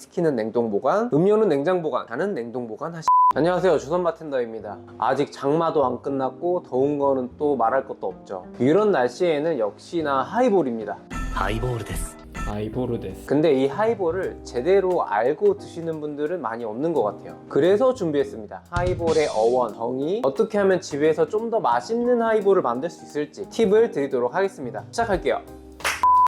위스키는 냉동 보관, 음료는 냉장 보관, 다는 냉동 보관 하시. 안녕하세요. 주선 바텐더입니다. 아직 장마도 안 끝났고 더운 거는 또 말할 것도 없죠. 이런 날씨에는 역시나 하이볼입니다. 하이볼 데스. 하이볼 데스. 근데 이 하이볼을 제대로 알고 드시는 분들은 많이 없는 것 같아요. 그래서 준비했습니다. 하이볼의 어원, 정의. 어떻게 하면 집에서 좀 더 맛있는 하이볼을 만들 수 있을지 팁을 드리도록 하겠습니다. 시작할게요.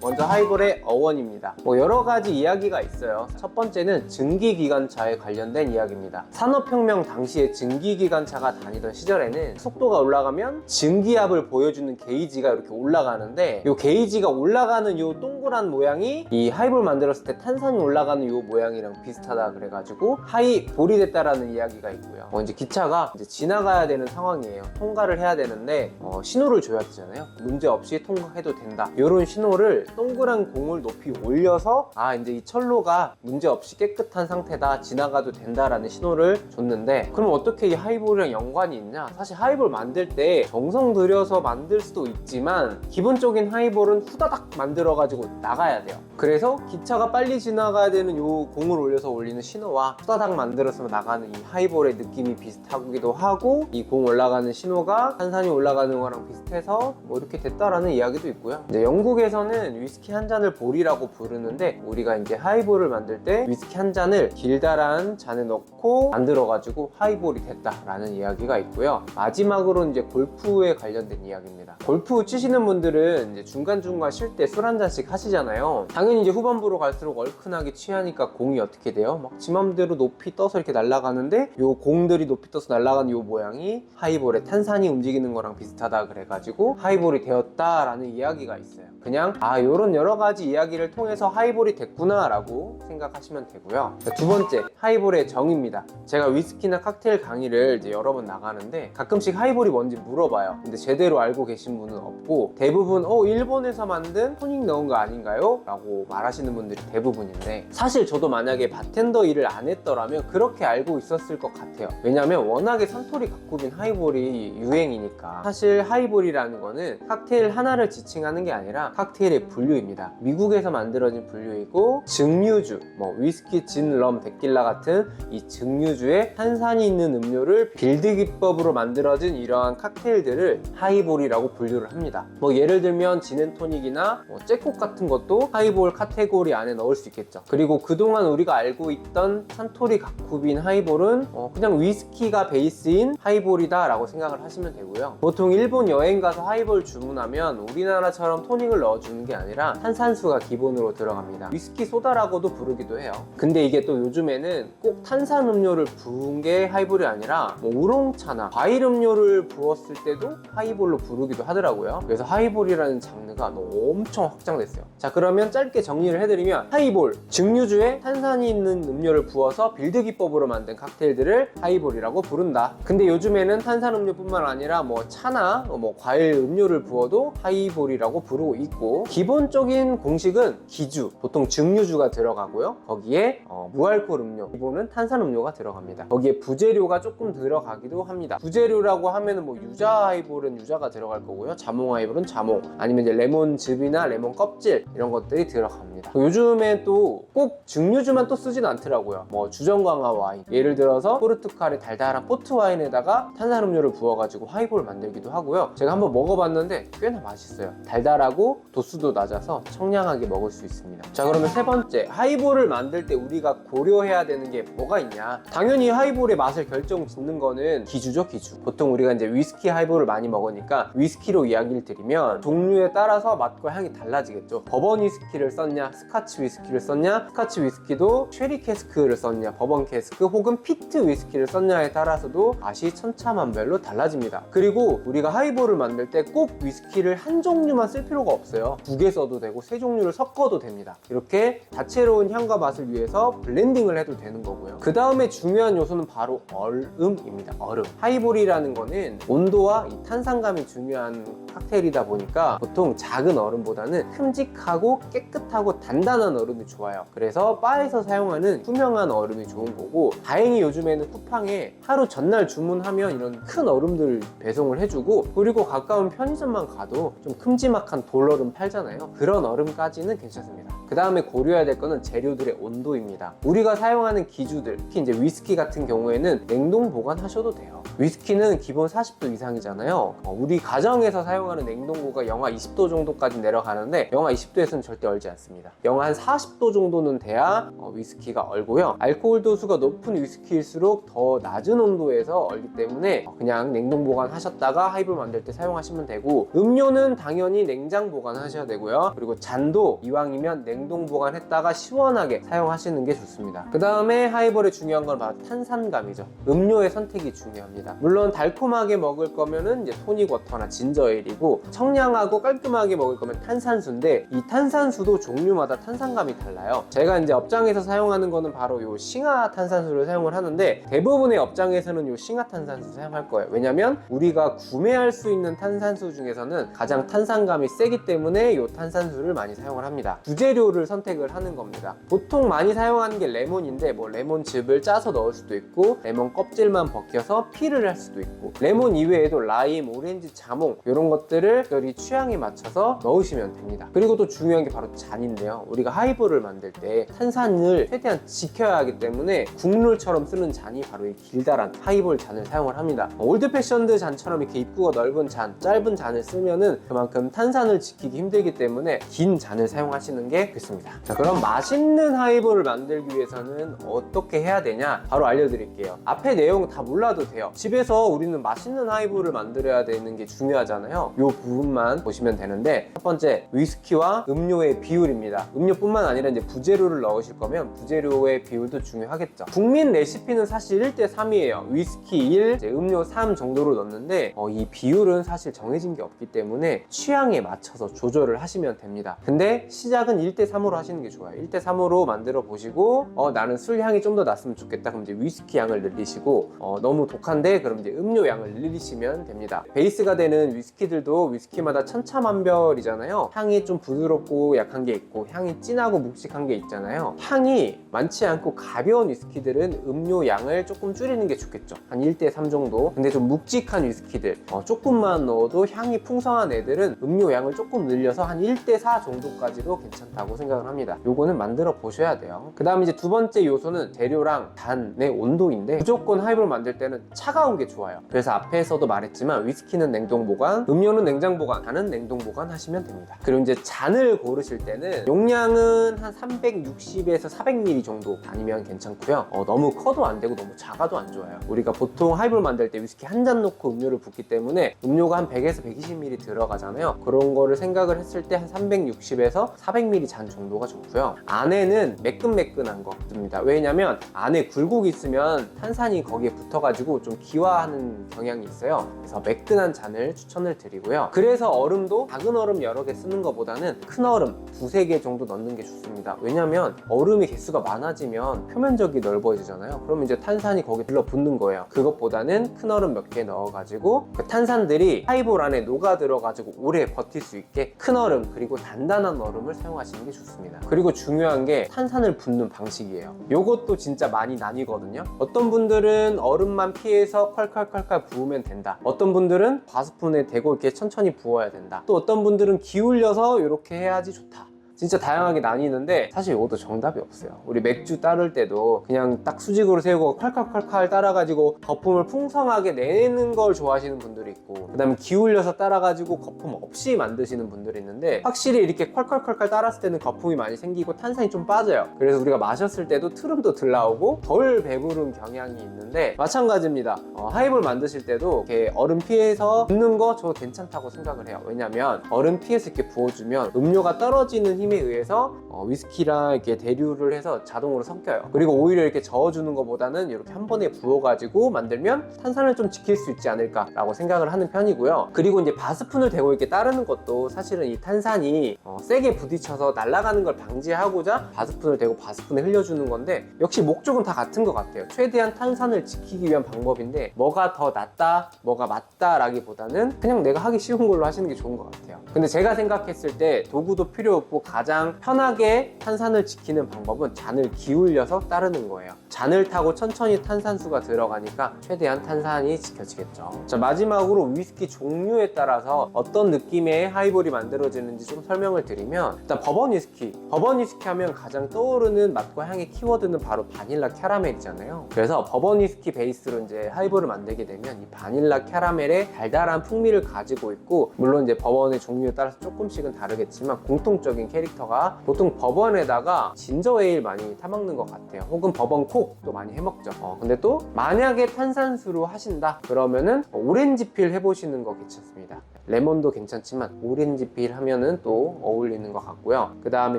먼저 하이볼의 어원입니다. 뭐 여러 가지 이야기가 있어요. 첫 번째는 증기기관차에 관련된 이야기입니다. 산업혁명 당시에 증기기관차가 다니던 시절에는 속도가 올라가면 증기압을 보여주는 게이지가 이렇게 올라가는데 이 게이지가 올라가는 이 동그란 모양이 이 하이볼 만들었을 때 탄산이 올라가는 이 모양이랑 비슷하다 그래가지고 하이볼이 됐다라는 이야기가 있고요. 어, 이제 기차가 이제 지나가야 되는 상황이에요. 통과를 해야 되는데 어, 신호를 줘야 되잖아요. 문제 없이 통과해도 된다. 이런 신호를 동그란 공을 높이 올려서 아 이제 이 철로가 문제 없이 깨끗한 상태다 지나가도 된다라는 신호를 줬는데 그럼 어떻게 이 하이볼이랑 연관이 있냐? 사실 하이볼 만들 때 정성 들여서 만들 수도 있지만 기본적인 하이볼은 후다닥 만들어 가지고 나가야 돼요. 그래서 기차가 빨리 지나가야 되는 요 공을 올려서 올리는 신호와 후다닥 만들어서 나가는 이 하이볼의 느낌이 비슷하기도 하고 이 공 올라가는 신호가 탄산이 올라가는 거랑 비슷해서 뭐 이렇게 됐다라는 이야기도 있고요. 이제 영국에서는 위스키 한 잔을 볼이라고 부르는데 우리가 이제 하이볼을 만들 때 위스키 한 잔을 길다란 잔에 넣고 만들어가지고 하이볼이 됐다라는 이야기가 있고요. 마지막으로 이제 골프에 관련된 이야기입니다. 골프 치시는 분들은 이제 중간중간 쉴 때 술 한 잔씩 하시잖아요. 당연히 이제 후반부로 갈수록 얼큰하게 취하니까 공이 어떻게 돼요? 막 지맘대로 높이 떠서 이렇게 날아가는데 요 공들이 높이 떠서 날아가는 요 모양이 하이볼에 탄산이 움직이는 거랑 비슷하다 그래가지고 하이볼이 되었다라는 이야기가 있어요. 그냥 아요 런 여러 가지 이야기를 통해서 하이볼이 됐구나 라고 생각하시면 되고요. 자, 두 번째 하이볼의 정의입니다. 제가 위스키나 칵테일 강의를 이제 여러 번 나가는데 가끔씩 하이볼이 뭔지 물어봐요. 근데 제대로 알고 계신 분은 없고 대부분 어 일본에서 만든 토닉 넣은 거 아닌가요? 라고 말하시는 분들이 대부분인데 사실 저도 만약에 바텐더 일을 안 했더라면 그렇게 알고 있었을 것 같아요. 왜냐면 워낙에 산토리 가쿠빈 하이볼이 유행이니까 사실 하이볼이라는 거는 칵테일 하나를 지칭하는 게 아니라 칵테일의 분류입니다. 미국에서 만들어진 분류이고 증류주, 뭐 위스키, 진, 럼, 데킬라 같은 이 증류주에 탄산이 있는 음료를 빌드 기법으로 만들어진 이러한 칵테일들을 하이볼이라고 분류를 합니다. 뭐 예를 들면 진앤토닉이나 뭐 잭콕 같은 것도 하이볼 카테고리 안에 넣을 수 있겠죠. 그리고 그동안 우리가 알고 있던 산토리 가쿠빈 하이볼은 어, 그냥 위스키가 베이스인 하이볼이다 라고 생각을 하시면 되고요. 보통 일본 여행 가서 하이볼 주문하면 우리나라처럼 토닉을 넣어주는 게 아니라 탄산수가 기본으로 들어갑니다. 위스키 소다라고도 부르기도 해요. 근데 이게 또 요즘에는 꼭 탄산 음료를 부은 게 하이볼이 아니라 뭐 우롱차나 과일 음료를 부었을 때도 하이볼로 부르기도 하더라고요. 그래서 하이볼이라는 장르가 엄청 확장됐어요. 자 그러면 짧게 정리를 해드리면 하이볼 증류주에 탄산이 있는 음료를 부어서 빌드 기법으로 만든 칵테일들을 하이볼이라고 부른다. 근데 요즘에는 탄산 음료뿐만 아니라 뭐 차나 뭐 과일 음료를 부어도 하이볼이라고 부르고 있고 기본 적인 공식은 기주 보통 증류주가 들어가고요. 거기에 어, 무알콜 음료 기본은 탄산 음료가 들어갑니다. 거기에 부재료가 조금 들어가기도 합니다. 부재료라고 하면은 뭐 유자 하이볼은 유자가 들어갈 거고요. 자몽 하이볼은 자몽 아니면 이제 레몬즙이나 레몬 껍질 이런 것들이 들어갑니다. 요즘에 또 꼭 증류주만 또 쓰진 않더라고요. 뭐 주정 강화 와인 예를 들어서 포르투갈의 달달한 포트 와인에다가 탄산음료를 부어가지고 하이볼 만들기도 하고요. 제가 한번 먹어봤는데 꽤나 맛있어요. 달달하고 도수도 낮 아서 청량하게 먹을 수 있습니다. 자 그러면 세 번째 하이볼을 만들 때 우리가 고려해야 되는 게 뭐가 있냐? 당연히 하이볼의 맛을 결정 짓는 거는 기주죠 기주. 보통 우리가 이제 위스키 하이볼을 많이 먹으니까 위스키로 이야기를 드리면 종류에 따라서 맛과 향이 달라지겠죠. 버번 위스키를 썼냐, 스카치 위스키를 썼냐, 스카치 위스키도 쉐리 캐스크를 썼냐, 버번 캐스크 혹은 피트 위스키를 썼냐에 따라서도 맛이 천차만별로 달라집니다. 그리고 우리가 하이볼을 만들 때 꼭 위스키를 한 종류만 쓸 필요가 없어요. 두 개 써도 되고 세 종류를 섞어도 됩니다. 이렇게 다채로운 향과 맛을 위해서 블렌딩을 해도 되는 거고요. 그 다음에 중요한 요소는 바로 얼음입니다. 얼음. 하이볼이라는 거는 온도와 이 탄산감이 중요한 칵테일이다 보니까 보통 작은 얼음보다는 큼직하고 깨끗하고 단단한 얼음이 좋아요. 그래서 바에서 사용하는 투명한 얼음이 좋은 거고 다행히 요즘에는 쿠팡에 하루 전날 주문하면 이런 큰 얼음들 배송을 해주고 그리고 가까운 편의점만 가도 좀 큼지막한 돌얼음 팔잖아요. 그런 얼음까지는 괜찮습니다. 그 다음에 고려해야 될 거는 재료들의 온도입니다. 우리가 사용하는 기주들, 특히 이제 위스키 같은 경우에는 냉동 보관하셔도 돼요. 위스키는 기본 40도 이상이잖아요. 어, 우리 가정에서 사용하는 냉동고가 영하 20도 정도까지 내려가는데 영하 20도에서는 절대 얼지 않습니다. 영하 한 40도 정도는 돼야 어, 위스키가 얼고요. 알코올 도수가 높은 위스키일수록 더 낮은 온도에서 얼기 때문에 어, 그냥 냉동 보관하셨다가 하이볼 만들 때 사용하시면 되고 음료는 당연히 냉장 보관하셔야 되고요. 그리고 잔도 이왕이면 냉동 보관했다가 시원하게 사용하시는 게 좋습니다. 그 다음에 하이볼의 중요한 건 바로 탄산감이죠. 음료의 선택이 중요합니다. 물론 달콤하게 먹을 거면은 이제 토닉 워터나 진저 에일이고 청량하고 깔끔하게 먹을 거면 탄산수인데 이 탄산수도 종류마다 탄산감이 달라요. 제가 이제 업장에서 사용하는 거는 바로 요 싱하 탄산수를 사용을 하는데 대부분의 업장에서는 요 싱하 탄산수 사용할 거예요. 왜냐면 우리가 구매할 수 있는 탄산수 중에서는 가장 탄산감이 세기 때문에 요 탄산수를 많이 사용을 합니다. 부재료를 선택을 하는 겁니다. 보통 많이 사용하는 게 레몬인데 뭐 레몬즙을 짜서 넣을 수도 있고 레몬 껍질만 벗겨서 피를 할 수도 있고 레몬 이외에도 라임, 오렌지, 자몽 이런 것들을 저희 취향에 맞춰서 넣으시면 됩니다. 그리고 또 중요한 게 바로 잔인데요. 우리가 하이볼을 만들 때 탄산을 최대한 지켜야 하기 때문에 국물처럼 쓰는 잔이 바로 이 길다란 하이볼 잔을 사용을 합니다. 올드 패션드 잔처럼 이렇게 입구가 넓은 잔, 짧은 잔을 쓰면은 그만큼 탄산을 지키기 힘들기 때문에 긴 잔을 사용하시는 게 좋습니다. 자, 그럼 맛있는 하이볼을 만들기 위해서는 어떻게 해야 되냐? 바로 알려드릴게요. 앞에 내용 다 몰라도 돼요. 집에서 우리는 맛있는 하이볼을 만들어야 되는 게 중요하잖아요. 이 부분만 보시면 되는데 첫 번째 위스키와 음료의 비율입니다. 음료뿐만 아니라 이제 부재료를 넣으실 거면 부재료의 비율도 중요하겠죠. 국민 레시피는 사실 1대 3이에요. 위스키 1, 이제 음료 3 정도로 넣는데 어, 이 비율은 사실 정해진 게 없기 때문에 취향에 맞춰서 조절을 하시면 됩니다. 근데 시작은 1대 3으로 하시는 게 좋아요. 1대 3으로 만들어 보시고 어, 나는 술 향이 좀 더 났으면 좋겠다. 그럼 이제 위스키 양을 늘리시고 어, 너무 독한데 그럼 이제 음료 양을 늘리시면 됩니다. 베이스가 되는 위스키들도 위스키마다 천차만별이잖아요. 향이 좀 부드럽고 약한 게 있고 향이 진하고 묵직한 게 있잖아요. 향이 많지 않고 가벼운 위스키들은 음료 양을 조금 줄이는 게 좋겠죠. 한 1대 3 정도. 근데 좀 묵직한 위스키들 어, 조금만 넣어도 향이 풍성한 애들은 음료 양을 조금 늘려서 한 1대 4 정도까지도 괜찮다고 생각을 합니다. 요거는 만들어 보셔야 돼요. 그 다음 이제 두 번째 요소는 재료랑 단의 온도인데 무조건 하이볼 만들 때는 차가 운 게 좋아요. 그래서 앞에서도 말했지만 위스키는 냉동 보관, 음료는 냉장 보관, 단은 냉동 보관 하시면 됩니다. 그리고 이제 잔을 고르실 때는 용량은 한 360에서 400ml 정도 아니면 괜찮고요. 어, 너무 커도 안 되고 너무 작아도 안 좋아요. 우리가 보통 하이볼 만들 때 위스키 한 잔 넣고 음료를 붓기 때문에 음료가 한 100에서 120ml 들어가잖아요. 그런 거를 생각을 했을 때 한 360에서 400ml 잔 정도가 좋고요. 안에는 매끈매끈한 거 듭니다. 왜냐면 안에 굴곡이 있으면 탄산이 거기에 붙어가지고 좀 기화하는 경향이 있어요. 그래서 매끈한 잔을 추천을 드리고요. 그래서 얼음도 작은 얼음 여러 개 쓰는 것보다는 큰 얼음 두세 개 정도 넣는 게 좋습니다. 왜냐면 얼음의 개수가 많아지면 표면적이 넓어지잖아요. 그럼 이제 탄산이 거기 들러붙는 거예요. 그것보다는 큰 얼음 몇 개 넣어가지고 그 탄산들이 하이볼 안에 녹아 들어가지고 오래 버틸 수 있게 큰 얼음 그리고 단단한 얼음을 사용하시는 게 좋습니다. 그리고 중요한 게 탄산을 붓는 방식이에요. 요것도 진짜 많이 나뉘거든요. 어떤 분들은 얼음만 피해서 콸콸콸콸 부으면 된다. 어떤 분들은 바스푼에 대고 이렇게 천천히 부어야 된다. 또 어떤 분들은 기울여서 이렇게 해야지 좋다. 진짜 다양하게 나뉘는데 사실 이것도 정답이 없어요. 우리 맥주 따를 때도 그냥 딱 수직으로 세우고 칼칼칼칼 따라가지고 거품을 풍성하게 내는 걸 좋아하시는 분들이 있고 그 다음에 기울여서 따라가지고 거품 없이 만드시는 분들이 있는데 확실히 이렇게 콸콸콸칼 따랐을 때는 거품이 많이 생기고 탄산이 좀 빠져요. 그래서 우리가 마셨을 때도 트름도 덜 나오고 덜 배부른 경향이 있는데 마찬가지입니다. 어, 하이볼 만드실 때도 이렇게 얼음 피해서 붓는 거저 괜찮다고 생각을 해요. 왜냐면 얼음 피해서 이렇게 부어주면 음료가 떨어지는 힘에 의해서 어, 위스키랑 이렇게 대류를 해서 자동으로 섞여요. 그리고 오히려 이렇게 저어주는 것보다는 이렇게 한 번에 부어가지고 만들면 탄산을 좀 지킬 수 있지 않을까라고 생각을 하는. 편이고요. 그리고 이제 바스푼을 대고 이렇게 따르는 것도 사실은 이 탄산이 어, 세게 부딪혀서 날아가는 걸 방지하고자 바스푼을 대고 바스푼에 흘려주는 건데 역시 목적은 다 같은 것 같아요. 최대한 탄산을 지키기 위한 방법인데 뭐가 더 낫다, 뭐가 맞다라기보다는 그냥 내가 하기 쉬운 걸로 하시는 게 좋은 것 같아요. 근데 제가 생각했을 때 도구도 필요 없고 가장 편하게 탄산을 지키는 방법은 잔을 기울여서 따르는 거예요. 잔을 타고 천천히 탄산수가 들어가니까 최대한 탄산이 지켜지겠죠. 자, 마지막으로 위스키 종류에 따라서 어떤 느낌의 하이볼이 만들어지는지 좀 설명을 드리면 일단 버번 위스키. 버번 위스키 하면 가장 떠오르는 맛과 향의 키워드는 바로 바닐라 캐러멜이잖아요. 그래서 버번 위스키 베이스로 이제 하이볼을 만들게 되면 이 바닐라 캐러멜의 달달한 풍미를 가지고 있고 물론 이제 버번의 종류에 따라서 조금씩은 다르겠지만 공통적인 캐릭터 가 보통 버번에다가 진저 에일 많이 타먹는 것 같아요. 혹은 버번 콕도 많이 해먹죠. 어, 근데 또 만약에 탄산수로 하신다 그러면은 오렌지 필 해보시는 거 괜찮습니다. 레몬도 괜찮지만 오렌지 필 하면은 또 어울리는 것 같고요. 그 다음에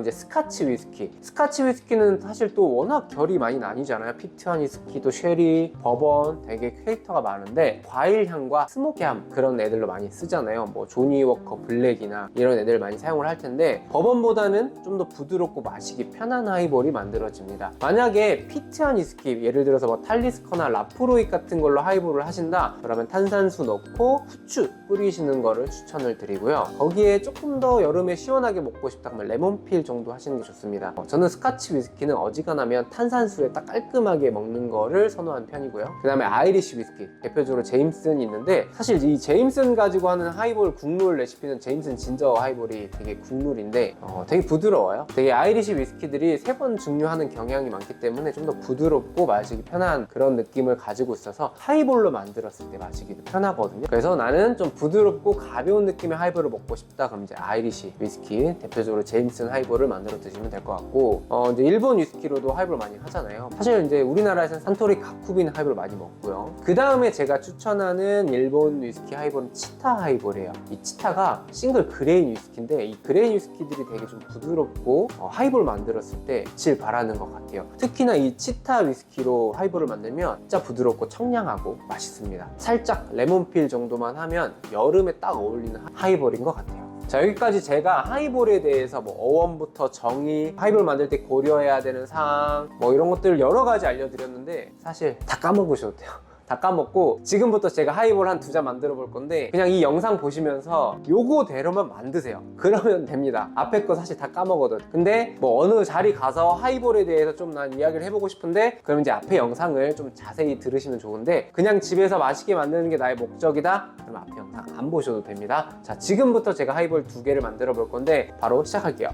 이제 스카치 위스키. 스카치 위스키는 사실 또 워낙 결이 많이 나뉘잖아요. 피트한 위스키도 쉐리, 버번 되게 캐릭터가 많은데 과일 향과 스모키함 그런 애들로 많이 쓰잖아요. 뭐 조니 워커 블랙이나 이런 애들 많이 사용을 할 텐데 버번보다는 좀 더 부드럽고 마시기 편한 하이볼이 만들어집니다. 만약에 피트한 위스키 예를 들어서 뭐 탈리스커나 라프로이 같은 걸로 하이볼을 하신다 그러면 탄산수 넣고 후추 뿌리시는 거를 추천을 드리고요. 거기에 조금 더 여름에 시원하게 먹고 싶다 그러면 레몬필 정도 하시는 게 좋습니다. 어, 저는 스카치 위스키는 어지간하면 탄산수에 딱 깔끔하게 먹는 거를 선호하는 편이고요. 그 다음에 아이리쉬 위스키 대표적으로 제임슨이 있는데 사실 이 제임슨 가지고 하는 하이볼 국룰 레시피는 제임슨 진저 하이볼이 되게 국룰인데 어, 되게 부드러워요. 되게 아이리쉬 위스키들이 세번 증류하는 경향이 많기 때문에 좀 더 부드럽고 마시기 편한 그런 느낌을 가지고 있어서 하이볼로 만들었을 때 마시기도 편하거든요. 그래서 나는 좀 부드럽고 가벼운 느낌의 하이볼을 먹고 싶다 그럼 이제 아이리쉬 위스키 대표적으로 제임슨 하이볼을 만들어 드시면 될 것 같고 어 이제 일본 위스키로도 하이볼 많이 하잖아요. 사실 이제 우리나라에서는 산토리 가쿠빈 하이볼 많이 먹고요. 그 다음에 제가 추천하는 일본 위스키 하이볼은 치타 하이볼이에요. 이 치타가 싱글 그레인 위스키인데 이 그레인 위스키들이 되게 좀 부드럽고 어, 하이볼 만들었을 때 질 바라는 것 같아요. 특히나 이 치타 위스키로 하이볼을 만들면 진짜 부드럽고 청량하고 맛있습니다. 살짝 레몬필 정도만 하면 여름에 딱 어울리는 하이볼인 것 같아요. 자 여기까지 제가 하이볼에 대해서 뭐 어원부터 정의, 하이볼 만들 때 고려해야 되는 사항 뭐 이런 것들을 여러 가지 알려드렸는데 사실 다 까먹으셔도 돼요. 다 까먹고 지금부터 제가 하이볼 한 두 잔 만들어 볼 건데 그냥 이 영상 보시면서 요거대로만 만드세요. 그러면 됩니다. 앞에 거 사실 다 까먹거든 근데 뭐 어느 자리 가서 하이볼에 대해서 좀 난 이야기를 해보고 싶은데 그럼 이제 앞에 영상을 좀 자세히 들으시면 좋은데 그냥 집에서 맛있게 만드는 게 나의 목적이다? 그럼 앞에 영상 안 보셔도 됩니다. 자 지금부터 제가 하이볼 두 개를 만들어 볼 건데 바로 시작할게요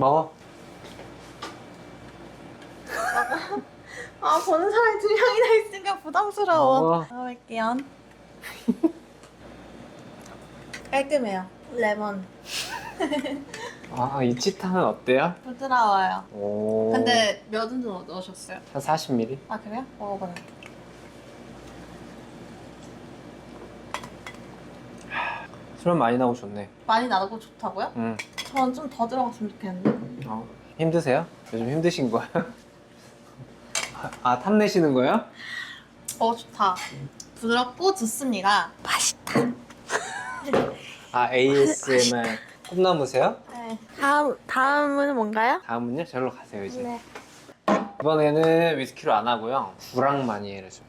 먹어 아 보는 사람이 두 명이나 있으니까 부담스러워. 먹어 먹어볼게요. 깔끔해요. 레몬 아 이 치타는 어때요? 부드러워요. 오... 근데 몇 은도 넣으셨어요? 한 40ml? 아 그래요? 먹어봐 요. 술 많이 나고 좋네 많이 나고 좋다고요? 음. 전좀더 들어갔으면 좋겠는데. 어, 힘드세요? 요즘 힘드신 거예요? 아 탐내시는 거예요? 어 좋다. 부드럽고 좋습니다. 맛있다. 아 ASMR 꿈나무세요? 네. 다음 다음은 뭔가요? 다음은요? 저로 가세요 이제 네. 이번에는 위스키로 안 하고요 구랑 마니에를 좀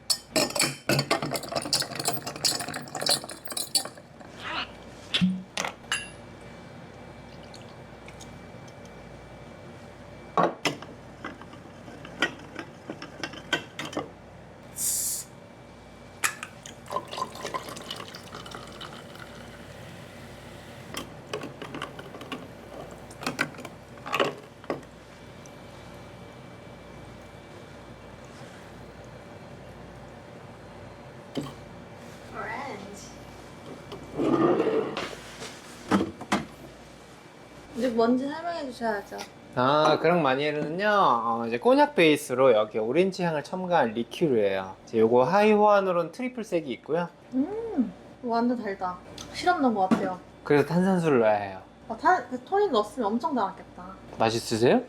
이제 뭔지 설명해 주셔야죠. 아, 그랑 마니에르는요, 어, 이제 꼬냑 베이스로 여기 오렌지 향을 첨가한 리큐르예요. 이제 요거 하이 호환으로는 트리플 색이 있고요. 음, 완전 달다. 시럽 넣은 것 같아요. 그래서 탄산수를 넣어야 해요. 아, 타, 그 토닉 넣었으면 엄청 달았겠다. 맛있으세요?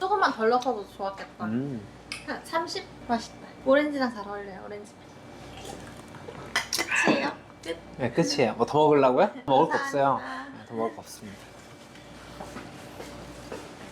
조금만 덜 넣어도 좋았겠다. 음. 한 30? 맛있다. 오렌지랑 잘 어울려요, 오렌지. 끝이에요? 끝. 네, 끝이에요. 뭐 더 먹으려고요? 먹을 거 없어요. 감사합니다. 네, 더 먹을 거 없습니다.